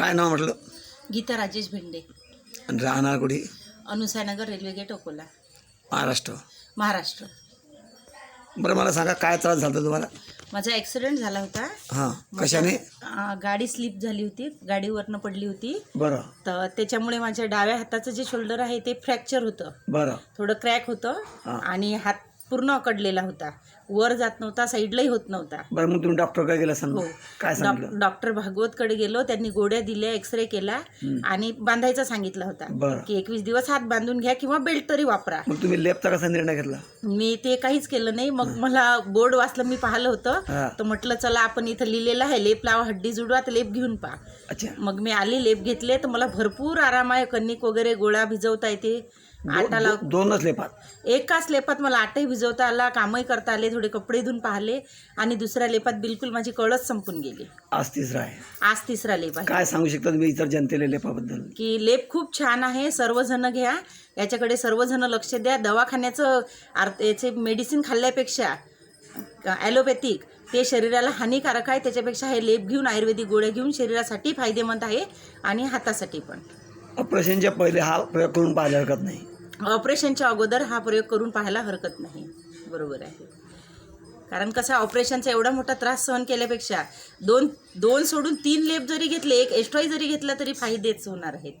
काय नाव म्हटलं? गीता राजेश भेंडे. आणि राहणार कुठे? Anusayanagar railway gate Akola. Maharashtra. Maharashtra. बरं मला सांगा काय त्रास झाला होता तुम्हाला? माझा ॲक्सिडेंट झाला होता. हां कशाने? अं, गाडी स्लिप झाली होती. गाडीवरनं पडली होती. बरं. तर त्याच्यामुळे माझ्या डाव्या हाताचं जे शोल्डर आहे ते फ्रॅक्चर होतं. बरं. थोडं क्रॅक होतं. हा. आणि हात पूर्ण अकडलेला होता. वर जात नव्हता साईडलाही होत नव्हता. बरं मग तुम्ही डॉक्टरकडे गेला सांग हो. काय डॉक- डॉक्टर भागवतकडे गेलो त्यांनी गोळ्या दिल्या एक्सरे केला आणि बांधायचा सांगितला होता बरं. की एकवीस दिवस हात बांधून घ्या किंवा बेल्ट तरी वापरा. मग तुम्ही लेपचा कसा निर्णय घेतला? मी ते काहीच केलं नाही. मग मला बोर्ड वाचलं मी पाहिलं होतं. हा. तर म्हटलं चला आपण इथं लिहिलेलं आहे लेप लावा हड्डी जुडवा तर लेप घेऊन पहा. अच्छा. मग मी आली लेप घेतले तर मला भरपूर आराम आहे कणिक वगैरे गोळा भिजवता येते. आटा लाव दो- दोनच लेपात. एकाच लेपात मला आटाही भिजवता आला कामही करता आले थोडे कपडे धुवून पाहिले आणि दुसऱ्या लेपात बिलकुल माझी कळच संपून गेली. आज तिसरा आहे. आज तिसरा लेप आहे. काय सांगू शकता तुम्ही इतर जनतेला लेपाबद्दल? की लेप खूप छान आहे सर्वजण घ्या. याच्याकडे सर्वजण लक्ष द्या. दवाखान्याचं याचे मेडिसिन खाल्ल्यापेक्षा ॲलोपॅथिक ते शरीराला हानिकारक आहे. त्याच्यापेक्षा हे लेप घेऊन आयुर्वेदिक गोळ्या घेऊन शरीरासाठी फायदेमंद आहे आणि हातासाठी पण. ऑपरेशनच्या पहिले हा प्रयोग करून पाहायला हरकत नाही. ऑपरेशनच्या अगोदर हा प्रयोग करून पाहायला हरकत नाही. बरोबर आहे. कारण कसं ऑपरेशनचा एवढा मोठा त्रास सहन केल्यापेक्षा दोन दोन सोडून तीन लेप जरी घेतले एक एक्स्ट्राही जरी घेतला तरी फायदेच होणार आहेत.